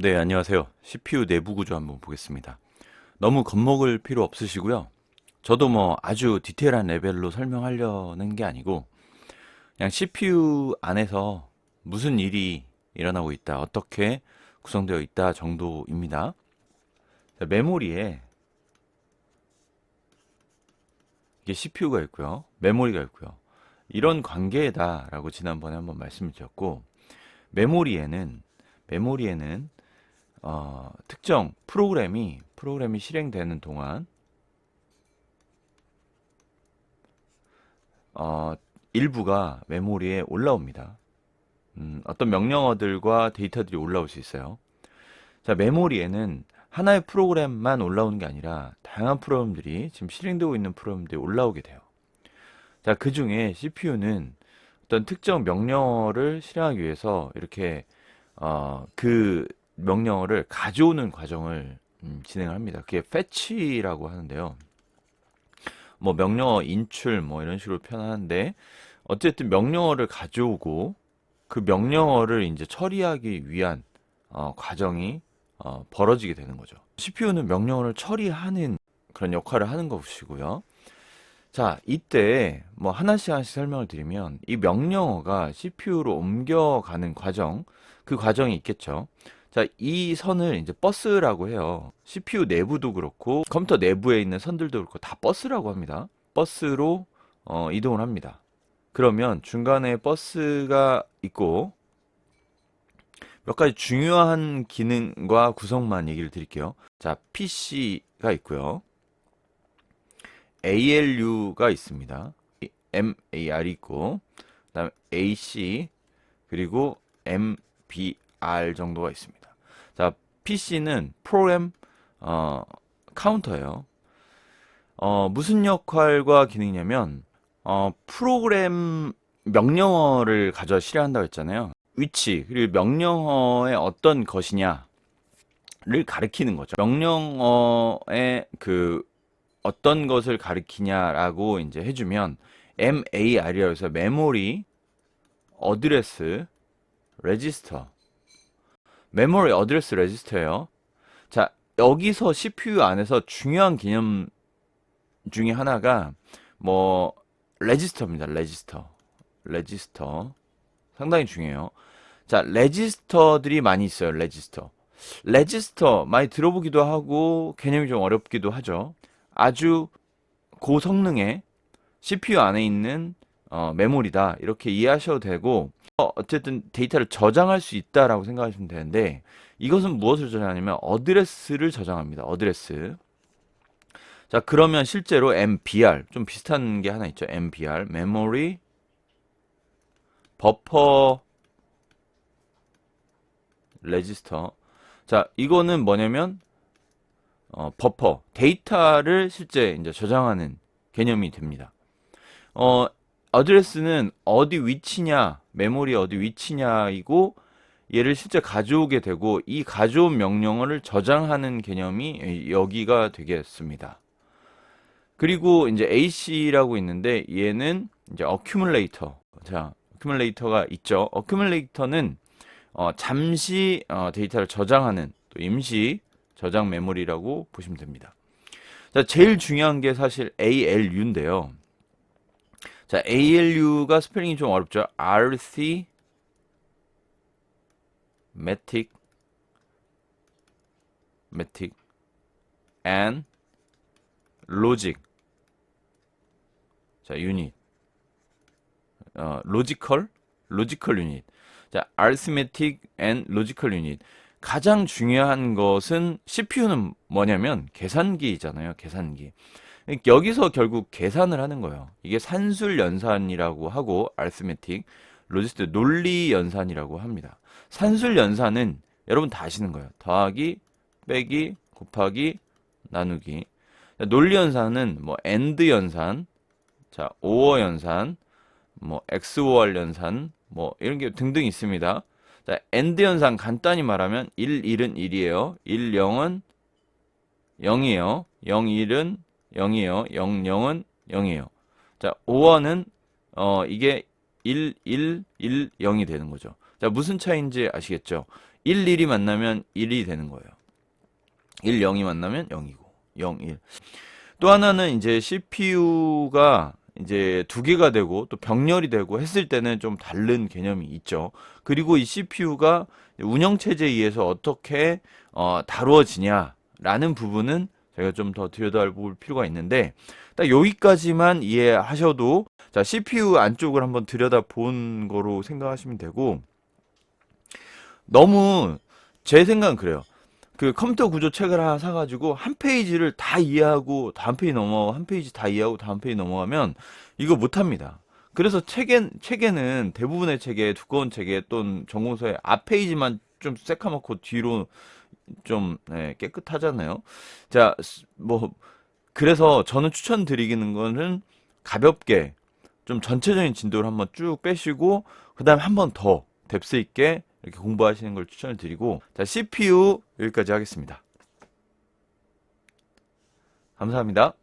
네, 안녕하세요. CPU 내부 구조 한번 보겠습니다. 너무 겁먹을 필요 없으시고요. 저도 뭐 아주 디테일한 레벨로 설명하려는 게 아니고 그냥 CPU 안에서 무슨 일이 일어나고 있다, 어떻게 구성되어 있다 정도입니다. 자, 메모리에 이게 CPU가 있고요. 메모리가 있고요. 이런 관계다라고 지난번에 한번 말씀을 드렸고 메모리에는 메모리에는 어, 특정 프로그램이 프로그램이 실행되는 동안 어, 일부가 메모리에 올라옵니다. 음, 어떤 명령어들과 데이터들이 올라올 수 있어요. 자, 메모리에는 하나의 프로그램만 올라오는 게 아니라 다양한 프로그램들이 지금 실행되고 있는 프로그램들이 올라오게 돼요. 자, 그 중에 CPU는 어떤 특정 명령어를 실행하기 위해서 이렇게 어, 그 명령어를 가져오는 과정을 음, 진행을 합니다. 그게 fetch라고 하는데요. 뭐 명령어 인출 뭐 이런 식으로 표현하는데 어쨌든 명령어를 가져오고 그 명령어를 이제 처리하기 위한 어, 과정이 어, 벌어지게 되는 거죠. CPU는 명령어를 처리하는 그런 역할을 하는 것이고요. 자, 이때 뭐 하나씩 하나씩 설명을 드리면 이 명령어가 CPU로 옮겨가는 과정, 그 과정이 있겠죠. 자, 이 선을 이제 버스라고 해요. CPU 내부도 그렇고 컴퓨터 내부에 있는 선들도 그렇고 다 버스라고 합니다. 버스로 어, 이동을 합니다. 그러면 중간에 버스가 있고 몇 가지 중요한 기능과 구성만 얘기를 드릴게요. 자, PC가 있고요. ALU가 있습니다. MAR이 있고, 그다음에 AC 그리고 MBR 정도가 있습니다. 자, PC는 프로그램 어, 카운터예요. 어, 무슨 역할과 기능이냐면 어, 프로그램 명령어를 가져 실행한다고 했잖아요. 위치 그리고 명령어의 어떤 것이냐를 가리키는 거죠. 명령어의 그 어떤 것을 가리키냐라고 이제 해주면 MAR이라고 해서 메모리 어드레스 레지스터 메모리 어드레스 레지스터예요. 자, 여기서 CPU 안에서 중요한 개념 중에 하나가 뭐 레지스터입니다. 레지스터. 레지스터. 상당히 중요해요. 자, 레지스터들이 많이 있어요. 레지스터. 레지스터 많이 들어보기도 하고 개념이 좀 어렵기도 하죠. 아주 고성능의 CPU 안에 있는 어, 메모리다 이렇게 이해하셔도 되고 어, 어쨌든 데이터를 저장할 수 있다라고 생각하시면 되는데 이것은 무엇을 저장하냐면 어드레스를 저장합니다. 어드레스. 자 그러면 실제로 MBR 좀 비슷한 게 하나 있죠. MBR 메모리 버퍼 레지스터. 자 이거는 뭐냐면 어, 버퍼 데이터를 실제 이제 저장하는 개념이 됩니다. 어, 어드레스는 어디 위치냐, 메모리 어디 위치냐이고 얘를 실제 가져오게 되고 이 가져온 명령어를 저장하는 개념이 여기가 되겠습니다. 그리고 이제 AC라고 있는데 얘는 이제 어큐뮬레이터. 자, 어큐뮬레이터가 있죠. 어큐뮬레이터는 어, 잠시 어, 데이터를 저장하는 또 임시 저장 메모리라고 보시면 됩니다. 자, 제일 중요한 게 사실 ALU인데요. 자, ALU가 스펠링이 좀 어렵죠. RC matic matic and logic 자, 유닛 어, logical logical 유닛 자, arithmetic and logical 유닛 가장 중요한 것은 CPU는 뭐냐면 계산기잖아요. 계산기. 여기서 결국 계산을 하는 거예요. 이게 산술 연산이라고 하고 arithmetic, 로지스트 논리 연산이라고 합니다. 산술 연산은 여러분 다 아시는 거예요. 더하기, 빼기, 곱하기, 나누기. 논리 연산은 뭐 AND 연산, 자, OR 연산, 뭐 XOR 연산, 뭐 이런 게 등등 있습니다. 자, AND 연산 간단히 말하면 1, 1은 1이에요. 1, 0은 0이에요. 0, 1은 0이에요. 0, 0은 0이에요. 자, 5원은 어 이게 1, 1, 1, 0이 되는 거죠. 자, 무슨 차이인지 아시겠죠? 1, 1이 만나면 1이 되는 거예요. 1, 0이 만나면 0이고 0, 1. 또 하나는 이제 CPU가 이제 두 개가 되고 또 병렬이 되고 했을 때는 좀 다른 개념이 있죠. 그리고 이 CPU가 운영 체제에 의해서 어떻게 어, 다루어지냐라는 부분은 제가 좀 더 들여다볼 필요가 있는데 딱 여기까지만 이해하셔도 자 CPU 안쪽을 한번 들여다 본 거로 생각하시면 되고 너무 제 생각은 그래요. 그 컴퓨터 구조 책을 하나 사가지고 한 페이지를 다 이해하고 다음 페이지 넘어 한 페이지 다 이해하고 다음 페이지 넘어가면 이거 못합니다. 그래서 책에 책에는 대부분의 책에 두꺼운 책에 또는 전공서에 앞 페이지만 좀 새카맣고 뒤로 좀 네, 깨끗하잖아요. 자, 스- 뭐 그래서 저는 추천드리는 거는 가볍게 좀 전체적인 진도를 한번 쭉 빼시고 그다음에 한 번 더 뎁스 있게 이렇게 공부하시는 걸 추천을 드리고 자, CPU 여기까지 하겠습니다. 감사합니다.